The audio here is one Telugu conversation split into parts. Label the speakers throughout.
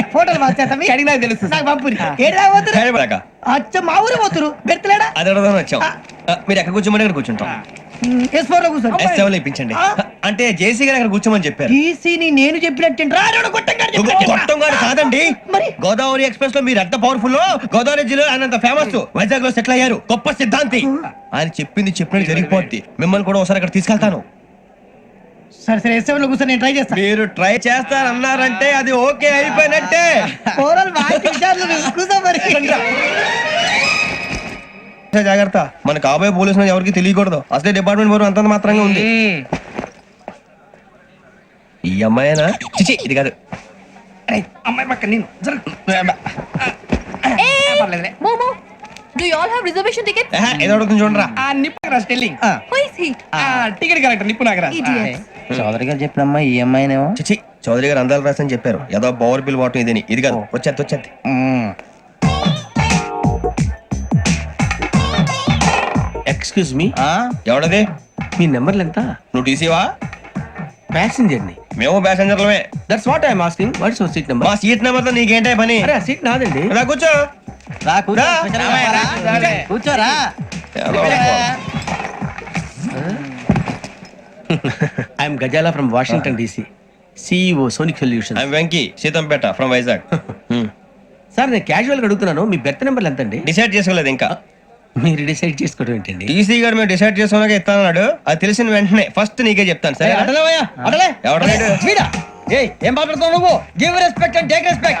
Speaker 1: ఫోటోలు మార్చేస్తాం
Speaker 2: కడిగి నాకు తెలుసు
Speaker 1: నాకు ఏడా అచ్చ మా ఊరు పోతురు?
Speaker 3: అది వచ్చాం. ఆ, మీరు ఎక్కడ కూర్చోమని అక్కడ కూర్చుంటాం.
Speaker 1: ఎస్ ఫోర్లో కూర్చోండి.
Speaker 3: ఎస్ సెవెన్ ఇప్పించండి.
Speaker 1: ఆ.
Speaker 3: అంటే జేసీ గారు అక్కడ కూర్చోమని చెప్పారు.
Speaker 1: నేను చెప్పినట్టు రాడు కొట్టంగాడు చెప్పినట్టు.
Speaker 3: గొట్టం గారు కాదండి.
Speaker 1: మరి?
Speaker 3: గోదావరి ఎక్స్ప్రెస్లో మీరు ఎంత పవర్ఫుల్ గోదావరి జిల్లా ఆయన ఫేమస్ వైజాగ్లో సెటిల్ అయ్యారు. గొప్ప సిద్ధాంతి. ఆయన చెప్పింది చెప్పినట్టు జరిగిపోద్ది. మిమ్మల్ని కూడా ఒకసారి అక్కడ తీసుకెళ్తాను.
Speaker 1: సరే సరే ఎస్లో కూర్చొని నేను ట్రై చేస్తాను
Speaker 3: మీరు ట్రై చేస్తారన్నారంటే అది ఓకే అయిపోయినట్టే.
Speaker 1: ఓవరాల్ కూర్చో మరి.
Speaker 3: జాగ్రత్త. మన కాబోయే పోలీసులు ఎవరికి తెలియకూడదు. అసలే డిపార్ట్మెంట్ బోర్ అంతంత మాత్రంగా ఉంది. ఈ అమ్మాయినా? చిచి ఇది కాదు.
Speaker 1: అమ్మాయి పక్క నేను.
Speaker 4: Momo, do you all have reservation tickets?
Speaker 3: ఆహా, ఏదో అడుగుతుంది చూడరా.
Speaker 2: ఆ నిప్పు నాగరాజ్ టెల్లింగ్? ఆ. Ticket correct Nippu Nagaraj
Speaker 4: Idiots.
Speaker 5: Chowdary గారు చెప్పినమ్మా ఈ అమ్మాయినేమో
Speaker 3: చిచి చౌదరి గారు అందాలు రాసని చెప్పారు. ఏదో పవర్ బిల్ వాటం ఇదని. ఇది కాదు వచ్చేది వచ్చేది.
Speaker 2: Excuse me
Speaker 3: ఎవడది?
Speaker 2: మీ నెంబర్లు ఎంత?
Speaker 3: నువ్వు టీసీవా?
Speaker 2: ప్యాసింజర్ని
Speaker 3: మేము ప్యాసెంజర్లమే
Speaker 2: that's what I'm asking what's your seat number
Speaker 3: మా సీట్ నెంబర్తో నీకేంటే పని?
Speaker 2: అరే సీట్ నాదండి.
Speaker 3: రా కూర్చో.
Speaker 5: రా కూర్చో. కూర్చోరా
Speaker 2: I'm Gazala from Washington DC CEO Sonic Solution
Speaker 3: I'm Venky Seethammapeta from Vizag
Speaker 2: sir నేను క్యాజువల్గా అడుగుతున్నాను మీ బెర్త్ నెంబర్లు ఎంత అండి?
Speaker 3: డిసైడ్ చేసుకోలేదు ఇంకా.
Speaker 2: మీరు డిసైడ్ చేసుకోవడం ఏంటండి?
Speaker 3: టీసీ గారు మేము డిసైడ్ చేసుకున్నాక ఇస్తానన్నాడు. అది తెలిసిన వెంటనే ఫస్ట్ నీకే చెప్తాను సరే?
Speaker 5: అడలేవయ్యా అడలే.
Speaker 3: ఎవడలేడు
Speaker 5: వీడా. ఏయ్ ఏం మాట్లాడుతావు నువ్వు? Give respect and take respect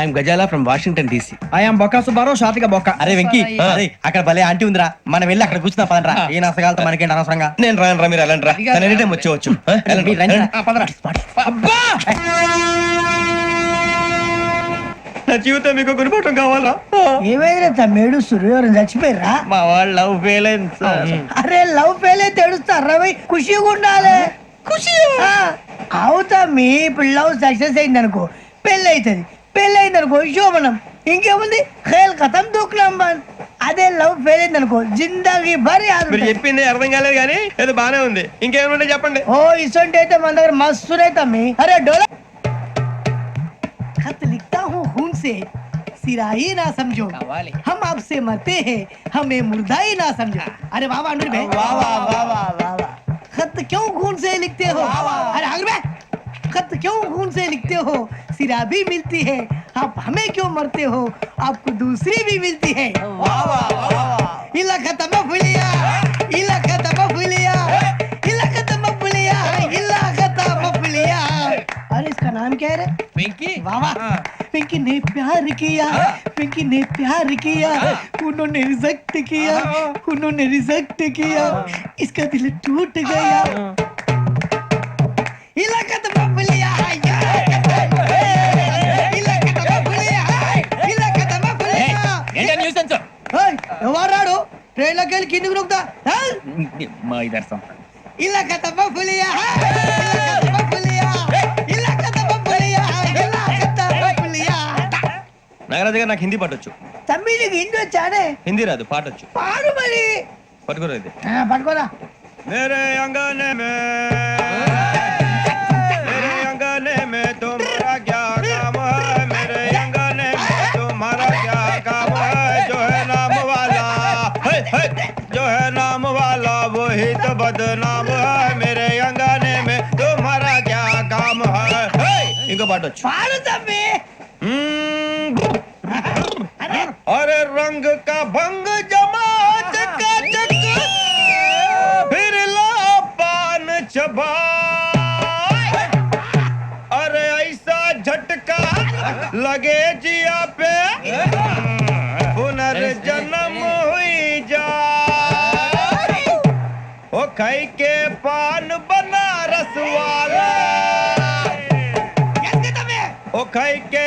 Speaker 2: I'm Gazala from Washington DC.
Speaker 5: I'm Bokka Subbarao షాతిక బొక్క.
Speaker 6: అరే వెంకీ. అరే అక్కడ భలే ఆంటీ ఉందిరా. మనం వెళ్ళి అక్కడ కూర్చున్నా పదరా ఏ నసగాలతో మనకేంటి అనవసరంగా.
Speaker 3: నేను రాను రా మీరు వెళ్ళండి రా. తన ఎనీ టైం వచ్చేవచ్చు. నా జీవితం మీకు గురిపటం కావాలా?
Speaker 1: ఏమైనా తమ్మేడు సూర్యవరం చచ్చిపోయిరా
Speaker 6: మా వాళ్ళు లవ్ ఫెయిల్ అయింది సార్
Speaker 1: అరే లవ్ ఫెయిల్ అయితే ఏడుస్తారా భయ్. ఖుషిగా ఉండాలి. ఖుషి అవుతా మీ ఇప్పుడు లవ్ సక్సెస్ అయింది అనుకో పెళ్ళి అవుతుంది పెళ్ళి అయింది అనుకో శోభనం ఇంకేముంది ఖేల్ కథం దూకునాం బంద్ అదే లవ్ ఫెయిల్ అయింది అనుకో జిందాగీ భారీ
Speaker 3: మీరు చెప్పింది అర్థం కాలేదు కానీ ఏదో బానే ఉంది ఇంకేమైనా చెప్పండి
Speaker 1: ఓ ఇసొంటి అయితే మన దగ్గర మస్తు తమ్మి అరే డోలా खत लिखता हूँ खून से सिरा ही ना समझो हम आपसे मरते हैं हमें मुर्दा ही ना समझो अरे वाह वाह अनुर भाई वाह वाह वाह वाह वाह वाह खत क्यों खून से लिखते हो अरे अनुर भाई खत क्यों खून से लिखते हो सिरा भी मिलती है। आप हमें क्यों मरते हो? आपको दूसरी भी मिलती है। इला खत्म फुलिया इला खत्म फुलिया इला खत्म फुलिया इला खत्म फुलिया अरे इसका नाम क्या है
Speaker 2: వెంకీ
Speaker 1: वाह वाह। पिंकी ने प्यार किया। पिंकी ने प्यार किया। उन्होंने रिजेक्ट किया। उन्होंने रिजेक्ट किया। इसका दिल टूट गया। इलाका तो बबलिया ట్రైన్లోకి వెళ్ళి కిందికి నొక్కుతా.
Speaker 6: మా
Speaker 1: ఇలా కదమ్మా పులియా.
Speaker 3: గారు నాకు హిందీ పాటొచ్చు.
Speaker 1: తమ్మి హిందీ వచ్చానే?
Speaker 3: హిందీ రాదు పాటొచ్చు.
Speaker 1: పాడు మరి.
Speaker 3: పట్టుకోరా ఇది.
Speaker 1: పట్టుకోరా.
Speaker 3: मोहित बदनाम है मेरे अंगने में। तुम्हारा क्या काम है? इनको बांटो। फाड़ दबे तो हम्म। अरे। रंग का भंग जमात का जग फिर ला
Speaker 1: पान चबा।
Speaker 3: अरे ऐसा झटका लगे जिया पे। खाई के पान बनारस वाला। ओ खाई के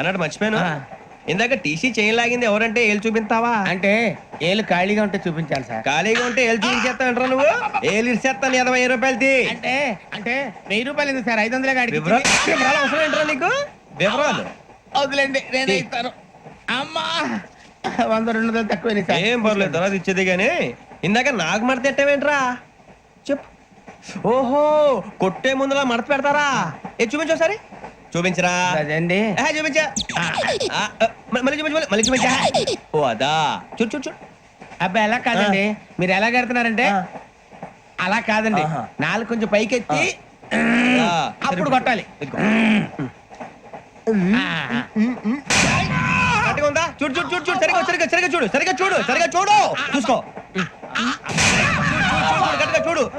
Speaker 3: అన్నట్టు మర్చిపోయాను. ఇందాక టీసీ చేయి లాగింది ఎవరంటే ఏళ్ళు చూపిస్తావా?
Speaker 2: అంటే ఏళ్ళు ఖాళీగా ఉంటే చూపించాలి సార్.
Speaker 3: ఖాళీగా ఉంటే ఏళ్ళు చూపించేస్తానంటారా నువ్వు? ఏళ్ళు ఇచ్చేస్తాను ఇరవై రూపాయలది.
Speaker 2: అంటే అంటే వెయ్యి రూపాయలు ఎందుకు సార్? ఐదు వందలే
Speaker 3: వివరాలు వివరాలు అవసరం ఏంట్రా నీకు? వివరాలు.
Speaker 2: వదిలేండి నేనే ఇస్తాను. అమ్మా వంద రెండు వందలు తక్కువ
Speaker 3: ఏం పర్లేదు తర్వాత ఇచ్చేది కానీ. ఇందాక నాకు మడత ఎట్టవేంట్రా? చెప్పు. ఓహో కొట్టే ముందులా మడత పెడతారా? ఏ చూపించు ఒకసారి. చూపించరా?
Speaker 2: అదండి
Speaker 3: చూపించా. మళ్ళీ చూపించు మళ్ళీ- చూపించా. ఓ అదా. చూడు చూడు చూడు.
Speaker 2: అబ్బాయి ఎలా కాదండి? మీరు ఎలా కడుతున్నారంటే. అలా కాదండి. నాలుగు కొంచెం పైకెత్తి అప్పుడు. కొట్టాలి.
Speaker 3: చూడు చూడు చూడు చూడు. సరిగా సరిగా సరిగా చూడు సరిగా చూడు సరిగా చూడు. చూసుకో చూడు, చూడు, చూడు, గట్టిగా చూడు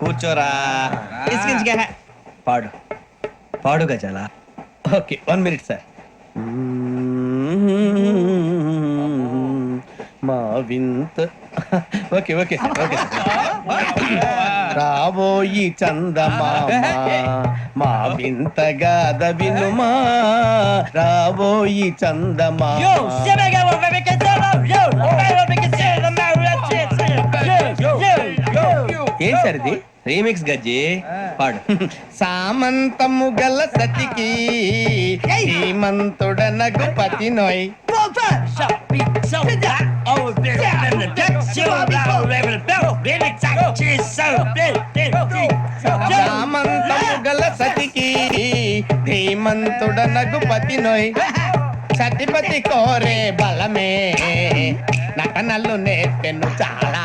Speaker 3: కూర్చోరా. ఇసికించుకే. పాడు. పాడు Gazala.
Speaker 2: Okay one minute sir. మా వింత. Okay okay okay. రాబోయి చందమామ. మా వింతగాద వినుమా. రాబోయి చందమామ. ఏం సార్ ఇది?
Speaker 3: రీమిక్స్ గజ్జి? పాడు.
Speaker 2: సామంతము గల సతికి శ్రీమంతుడనగు పతి నోయ్. సామంతము గల సతికి ధీమంతుడనగు పతి నోయ్ సతిపతి కోరే బలమే నటనలు నేర్పెను చాలా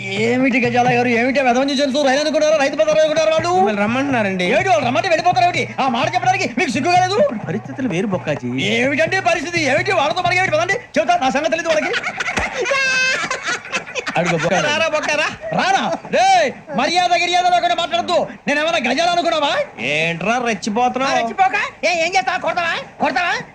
Speaker 5: ఏమిటి గజాల గారు? ఏమిటి వెదవం చూసారు రైలు అనుకున్నారు? రైతు బజార్ అనుకున్నారు వాళ్ళు?
Speaker 2: మిమ్మల్ని రమ్మంటున్నారండి.
Speaker 5: ఏమిటి వాళ్ళు రమ్మంటే వెళ్ళిపోతారు ఏమిటి? ఆ మాట చెప్పడానికి మీకు సిగ్గు కాలేదు
Speaker 2: పరిస్థితులు వేరు బొక్కాజీ.
Speaker 5: ఏమిటంటే పరిస్థితి? ఏమిటి వాళ్ళతో మనకి ఏమిటి? పదండి. చెబుతా నా సంగతి తెలియదు వాళ్ళకి.
Speaker 2: అడుగు బొక్క
Speaker 3: రారా బొక్కరా?
Speaker 5: రానా రే మర్యాద గిర్యాద లేకుండా మాట్లాడద్దు. నేను ఏమైనా గజాలు అనుకున్నావా?
Speaker 3: ఏంట్రా రెచ్చిపోతున్నావు?
Speaker 5: రెచ్చిపోక? ఏ కొడతావా కొడతావా? కొడతావా?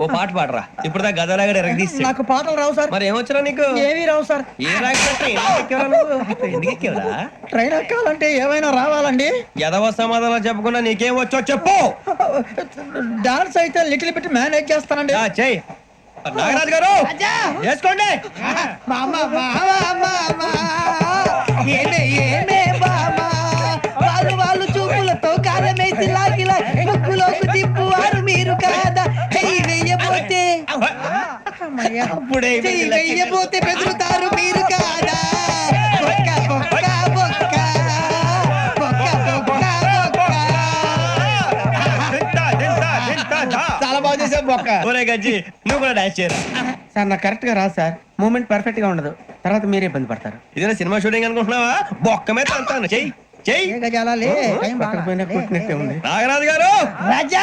Speaker 3: ఓ పాట పాడరా. ఇప్పుడు దా గదలాగడ ఎరగదీసి
Speaker 5: నాకు పాటలు రావు సార్.
Speaker 3: మరి ఏమొచ్చరా నీకు?
Speaker 5: ఏమీ రావు సార్.
Speaker 3: ఏ ఎక్కేవరా
Speaker 5: ట్రైన్ ఎక్కాలంటే ఏమైనా రావాలండి?
Speaker 3: ఎదవ సమాధానం చెప్పకుండా నీకేం వచ్చో చెప్పు.
Speaker 5: డాన్స్ అయితే లిటిల్ బిట్ మేనేజ్ చేస్తానండి
Speaker 3: ఆ, చెయ్
Speaker 5: నాగరాజు గారు
Speaker 1: మామ ఏమే ఏమే మామ వాళ్ళు వాళ్ళు చూపులతో కారమేసి లాగిలా ముక్కులోకి
Speaker 5: అప్పుడే
Speaker 1: చెయ్యి వెయ్యబోతే బెదురుతారు మీరు కాదా?
Speaker 3: ఒరే గజ్జి నువ్వు కూడా డాన్స్ చేయరా?
Speaker 6: సార్ నాకు కరెక్ట్గా రాదు సార్. మూమెంట్ పర్ఫెక్ట్గా ఉండదు. తర్వాత మీరే ఇబ్బంది పడతారు.
Speaker 3: ఇదేనా సినిమా షూటింగ్ అనుకుంటున్నావా? బొక్క మీద అంటాను. చెయ్యి చెయ్యి. నాగరాజు గారు!
Speaker 1: రాజా!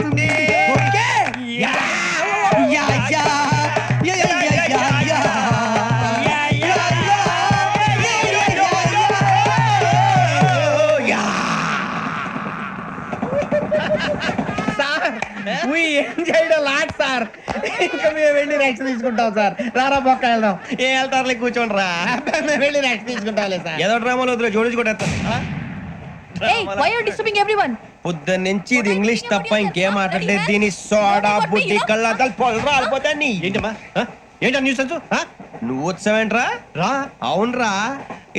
Speaker 2: Enjoyed lot sir? ఇంకా మేము వెళ్ళి రెక్స్ తీసుకుంటాం సార్. రారా బొక్క వెళ్దాం.
Speaker 3: ఏ వెళ్తారులే కూర్చోండి రా.
Speaker 2: మేము వెళ్ళి రెక్స్ తీసుకుంటాంలే సార్.
Speaker 3: ఏదో డ్రామాలో వద్దులే జోడించుకుంటా? పొద్దున్న నుంచి ఇది ఇంగ్లీష్ తప్ప ఇంకేం మాట్లాడలేదు. దీని సోడా బుద్ధి కళ్ళ పొలు రాలిపోతా నీ ఏంటమ్మా? ఏంటా న్యూస్ నువ్వు వచ్చావేంట్రా? రా. అవునరా.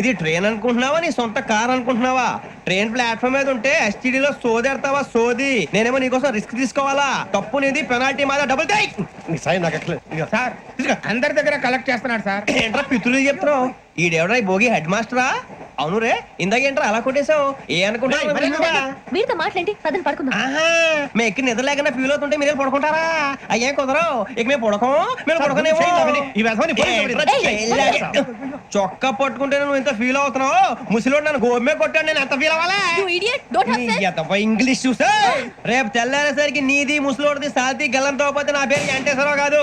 Speaker 3: ఇది ట్రైన్ అనుకుంటున్నావా? నీ సొంత కార్ అనుకుంటున్నావా? ట్రైన్ ప్లాట్ఫామ్ మీద ఉంటే STD లో సోదేడతావా సోది? నేనేమో నీకోసం రిస్క్ తీసుకోవాలా? తప్పు నీది పెనాల్టీ మాదా డబుల్ టై! నాకు ఎక్కలేదు.
Speaker 2: సార్ అందరి దగ్గర కలెక్ట్ చేస్తున్నాడు సార్.
Speaker 3: ఏంట్రా పితులు చెప్తున్నావు? ఈడెవడ్రా ఈ భోగి హెడ్ మాస్టరా అవును రే ఇందాక ఏంట్రా అలా కొట్టేశావు? ఏ అనుకుంటున్నావు
Speaker 4: మీరుతో మాట్లాడి పదని పడుకుందాం.
Speaker 3: ఆహా మేము ఎక్కి నిద్ర లేకుండా ఫీల్ అవుతుంటే మీరే పడుకుంటారా? అయ్యే కుదరవు ఇక మేము పడకం మేము పడకనేమో? చొక్కా పట్టుకుంటే నువ్వు ఎంత ఫీల్ అవుతున్నావు? ముసలివాడు నన్ను గోమే కొట్టాడు నేను ఎంత ఫీల్ అవ్వాలా? ఇంగ్లీష్ చూసా రేపు తెల్లారేసరికి నీది ముసలోడిది సాతి గల్లంతో పోతే నా పేరు వెంకటేశ్వరరావు కాదు.